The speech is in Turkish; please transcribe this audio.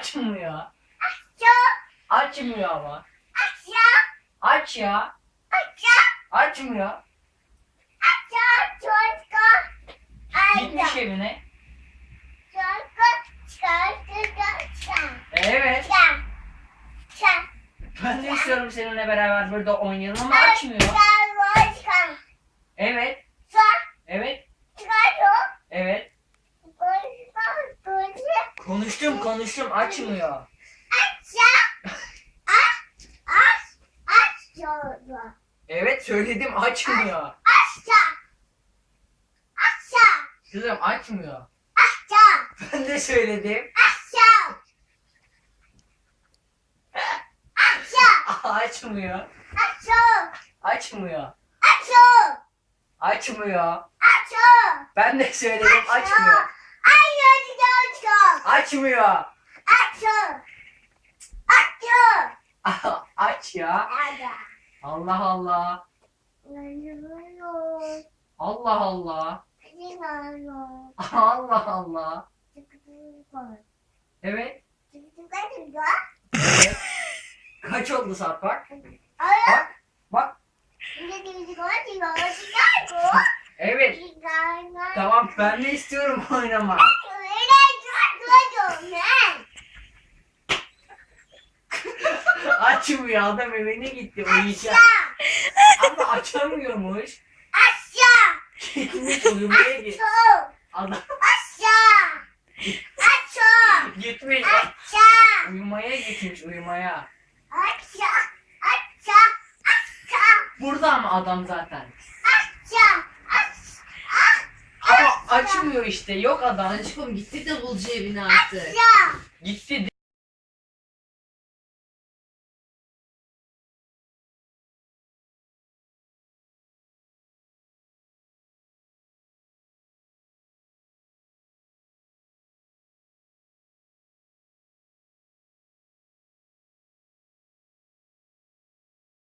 Açmıyor. Açmıyor ama. Aç ya. Açmıyor. Gitmiş evine. Evet. Ben de istiyorum seninle beraber burada oynayalım ama açmıyor. Evet. Evet. Evet. Konuştum konuştum açmıyor. Evet söyledim açmıyor. Kızım açmıyor. Ben de söyledim. Açmıyor. Açmıyor. Açmıyor. Ben de söyledim açmıyor. Açmıyor. Aç ya. Allah Allah. Allah Allah. Allah Allah. Evet. Evet. Kaç oldu saat bak. Bak. Bak. Evet. Tamam ben de istiyorum oynamak. Açmıyor adam evine gitti uyuyacak. Ama açamıyormuş. Gitmiş uyumaya git. Adam gitmiş. Uyumaya gitmiş uyumaya. Burada mı adam zaten? Ama açmıyor işte. Yok adam. Aşkım gitti davulcu evine artık. Gitti